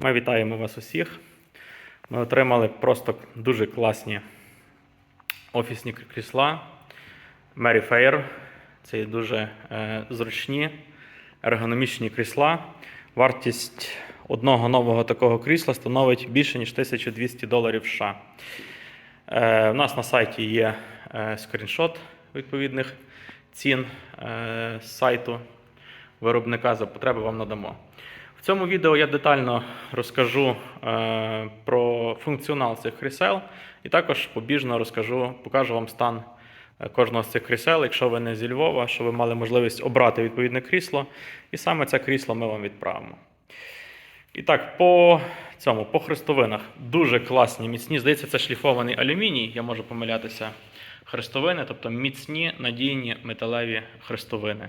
Ми вітаємо вас усіх. Ми отримали просто дуже класні офісні крісла Mary Fair. Це є дуже е, зручні, ергономічні крісла. Вартість одного нового такого крісла становить більше ніж 1200 доларів США. Е, у нас на сайті є е, скріншот відповідних цін е, з сайту виробника. За потреби вам надамо. В цьому відео я детально розкажу е, про функціонал цих крісел і також побіжно розкажу, покажу вам стан е, кожного з цих крісел, якщо ви не зі Львова, що ви мали можливість обрати відповідне крісло, і саме це крісло ми вам відправимо. І так, по цьому, по хрестовинах. Дуже класні, міцні. Здається, це шліфований алюміній, я можу помилятися. Хрестовини, тобто міцні, надійні металеві хрестовини.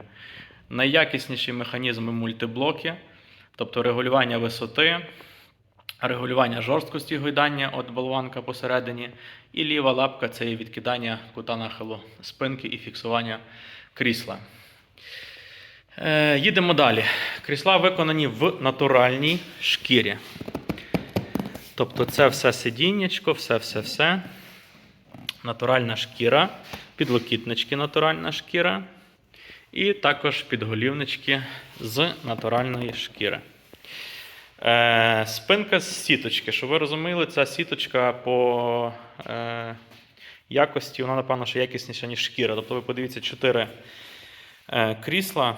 Найякісніші механізми мультиблоки, тобто регулювання висоти, регулювання жорсткості гойдання от болванка посередині, і ліва лапка це є відкидання кута нахилу спинки і фіксування крісла. Е, їдемо далі. Крісла виконані в натуральній шкірі. Тобто це все сидіннячко, все-все-все. Натуральна шкіра, підлокітнички натуральна шкіра. І також підголівнички з натуральної шкіри. Е, спинка з сіточки. Щоб ви розуміли, ця сіточка по е, якості, вона, напевно, ще якісніша, ніж шкіра. Тобто ви подивіться, 4 е, крісла,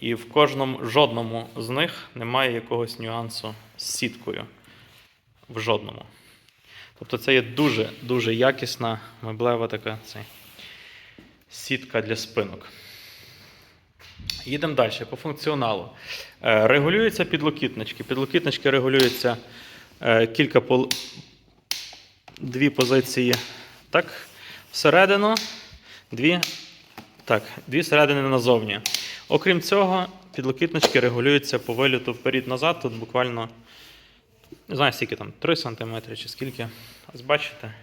і в кожному жодному з них немає якогось нюансу з сіткою. В жодному. Тобто це є дуже-дуже якісна меблева така цей, сітка для спинок. Їдемо далі по функціоналу. Е, Регулюються підлокітнички. Підлокітнички регулюються е, кілька пол... дві позиції. Так, всередину, дві, так, дві всередини назовні. Окрім цього, підлокітнички регулюються по виліту вперед-назад. Тут буквально не знаю, скільки там, 3 см чи скільки. Ось бачите,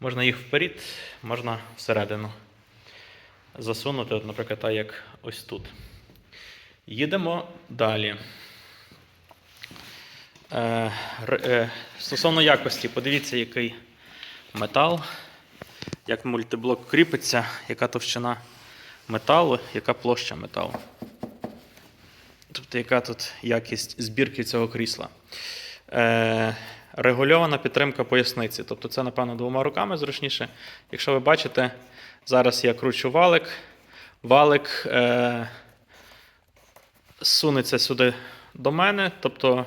можна їх вперед, можна всередину засунути, от, наприклад, так як ось тут. Їдемо далі. Е, е, стосовно якості, подивіться, який метал, як мультиблок кріпиться, яка товщина металу, яка площа металу. Тобто, яка тут якість збірки цього крісла. Е, регульована підтримка поясниці. Тобто це, напевно, двома руками зручніше. Якщо ви бачите, зараз я кручу валик, валик е, сунеться сюди до мене, тобто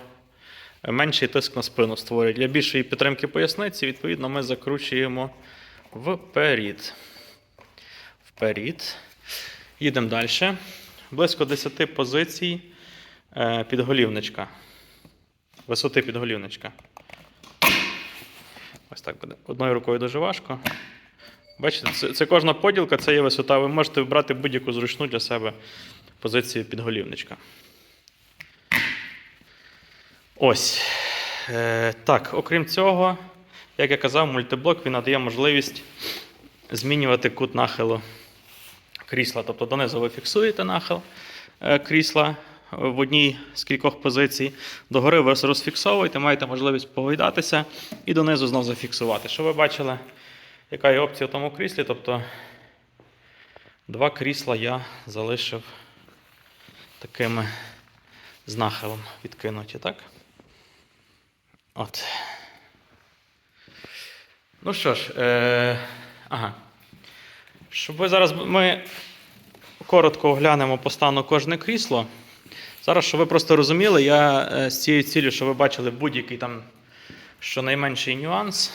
менший тиск на спину створює. Для більшої підтримки поясниці, відповідно, ми закручуємо вперед. Вперед. Їдемо далі. Близько 10 позицій е, підголівничка. Висоти підголівничка. Ось так буде. Одною рукою дуже важко. Бачите, це, це кожна поділка, це є висота. Ви можете вибрати будь-яку зручну для себе позицію підголівничка. Ось. Е, так, окрім цього, як я казав, мультиблок він надає можливість змінювати кут нахилу крісла. Тобто донизу ви фіксуєте нахил е, крісла в одній з кількох позицій. Догори ви розфіксовуєте, маєте можливість погойдатися і донизу знову зафіксувати. Що ви бачили, яка є опція в тому кріслі? Тобто два крісла я залишив такими з нахилом відкинуті, так? От. Ну що ж, е, ага. Щоб ви зараз ми коротко оглянемо по стану кожне крісло. Зараз, щоб ви просто розуміли, я е, з цією цілею, що ви бачили будь-який там щонайменший нюанс,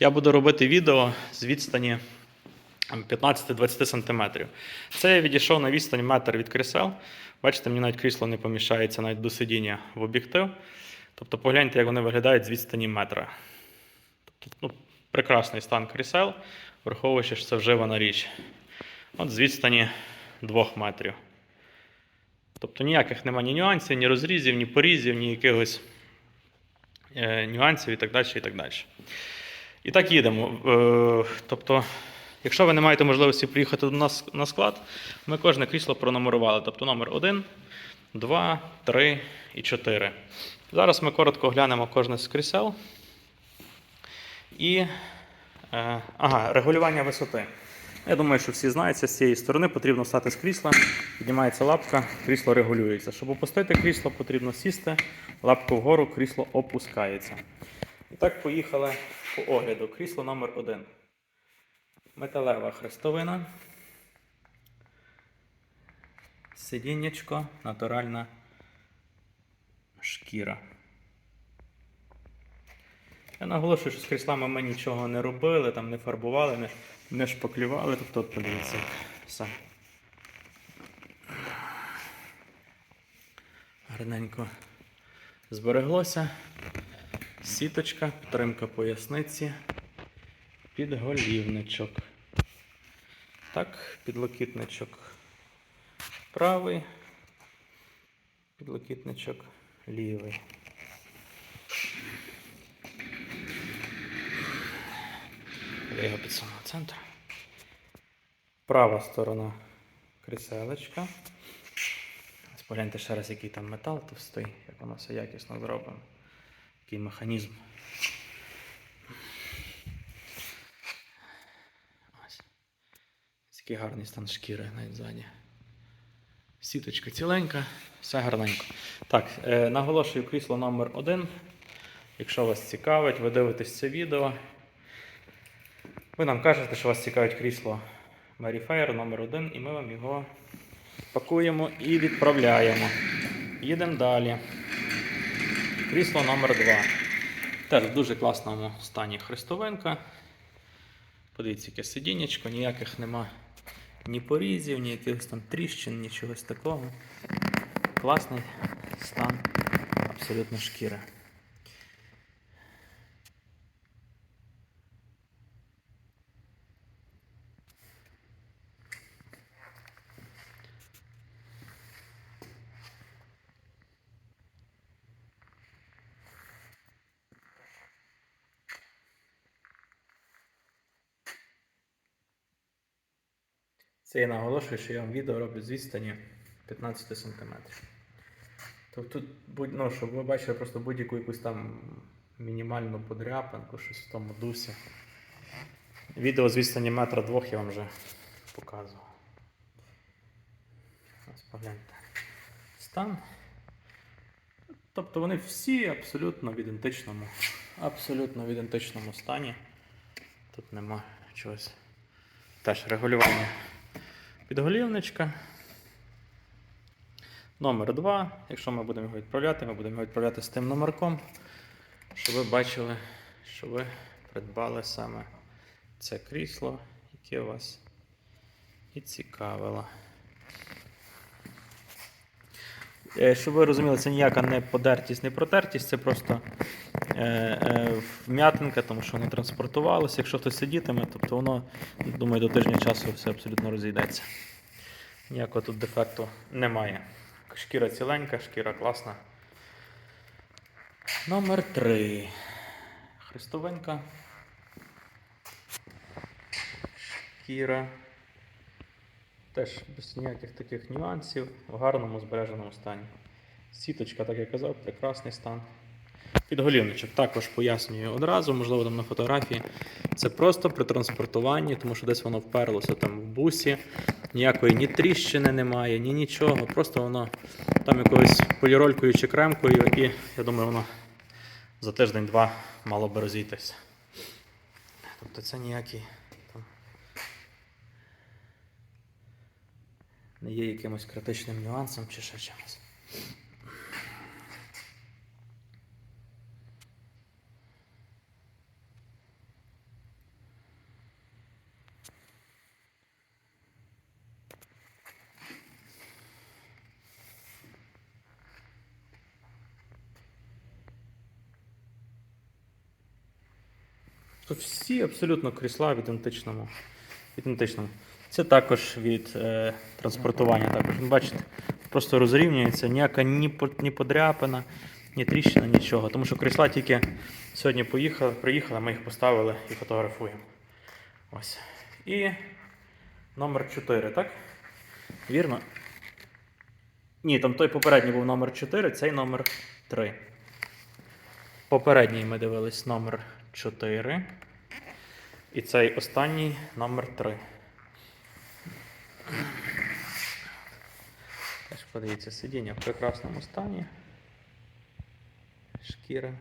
я буду робити відео з відстані 15-20 см. Це я відійшов на відстань метр від крісел. Бачите, мені навіть крісло не поміщається навіть до сидіння в об'єктив. Тобто погляньте, як вони виглядають з відстані метра. Тобто, ну, прекрасний стан крісел, враховуючи, що це вживана річ. От з відстані 2 метрів. Тобто ніяких немає ні нюансів, ні розрізів, ні порізів, ні якихось е, нюансів і так далі. І так далі. І так їдемо. Е, тобто, якщо ви не маєте можливості приїхати до нас на склад, ми кожне крісло пронумерували. Тобто номер 1, 2, 3 і 4. Зараз ми коротко оглянемо кожне з крісел. І е, ага, регулювання висоти. Я думаю, що всі знають, з цієї сторони потрібно стати з крісла, піднімається лапка, крісло регулюється. Щоб опустити крісло, потрібно сісти, лапку вгору, крісло опускається. І так, поїхали по огляду. Крісло номер 1 Металева хрестовина. Сидіннячко, натуральна шкіра. Я наголошую, що з кріслами ми нічого не робили, там не фарбували, не, не шпаклювали. Тобто, от подивіться, все. Гарненько збереглося. Сіточка, підтримка поясниці, підголівничок. Так, підлокітничок правий, підлокітничок лівий. Його центру. Права сторона кріселечка. Ось Погляньте ще раз, який там метал товстий, як воно все якісно зроблено. Який механізм. Ось. Який гарний стан шкіри навіть ззаді. Сіточка ціленька, все гарненько. Так, е, наголошую крісло номер 1 Якщо вас цікавить, ви дивитесь це відео. Ви нам кажете, що вас цікавить крісло Merryfair номер 1 і ми вам його пакуємо і відправляємо. Їдемо далі. Крісло номер 2 Теж в дуже класному стані хрестовинка. Подивіться, яке сидіннячко, ніяких нема ні порізів, ні якихось там тріщин, ні чогось такого. Класний стан абсолютно шкіри. Це я наголошую, що я вам відео роблю з відстані 15 см. Тобто, тут, ну, щоб ви бачили просто будь-яку якусь там мінімальну подряпинку, щось в тому дусі. Відео з відстані метра двох я вам вже показував. Ось погляньте. Стан. Тобто вони всі абсолютно в ідентичному, абсолютно в ідентичному стані. Тут нема чогось. Теж регулювання підголівничка. Номер 2. Якщо ми будемо його відправляти, ми будемо його відправляти з тим номерком, щоб ви бачили, що ви придбали саме це крісло, яке вас і цікавило. Е, Щоб ви розуміли, це ніяка не подертість, не протертість, це просто вм'ятинка, тому що воно транспортувалося. Якщо хтось сидітиме, тобто воно, думаю, до тижня часу все абсолютно розійдеться. Ніякого тут дефекту немає. Шкіра ціленька, шкіра класна. Номер 3. Хрестовинка. Шкіра. Теж без ніяких таких нюансів, в гарному збереженому стані. Сіточка, так я казав, прекрасний стан. Підголівничок також пояснюю одразу, можливо, там на фотографії. Це просто при транспортуванні, тому що десь воно вперлося там в бусі, ніякої ні тріщини немає, ні нічого. Просто воно там якоюсь поліролькою чи кремкою, і я думаю, воно за тиждень-два мало би розійтися. Тобто це ніякий не є якимось критичним нюансом чи ще чимось. Тут всі абсолютно крісла в ідентичному. ідентичному. Це також від е, транспортування. Також. Бачите, просто розрівнюється, ніяка ні, ні подряпина, ні тріщина, нічого. Тому що крісла тільки сьогодні поїхали, приїхали, ми їх поставили і фотографуємо. Ось. І номер 4, так? Вірно? Ні, там той попередній був номер 4, цей номер 3. Попередній ми дивились номер 4. І цей останній номер 3. Теж подивіться, сидіння в прекрасному стані. Шкіра.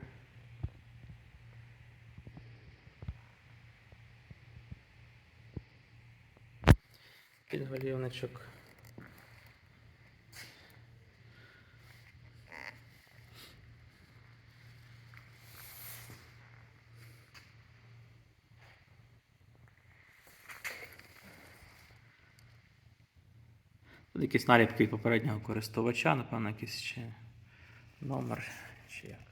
Підголівничок. Якісь наліпки від попереднього користувача, напевно, якийсь ще номер чи як.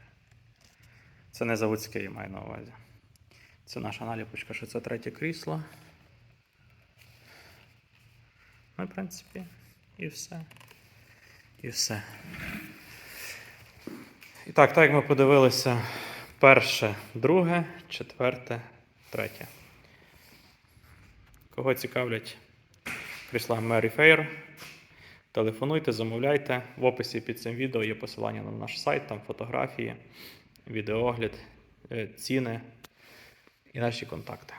Це не заводське, я маю на увазі. Це наша наліпочка, що це третє крісло. Ну, в принципі, і все. І все. І так, так як ми подивилися перше, друге, четверте, третє. Кого цікавлять крісла Mary Fair, телефонуйте, замовляйте. В описі під цим відео є посилання на наш сайт, там фотографії, відеоогляд, е, ціни і наші контакти.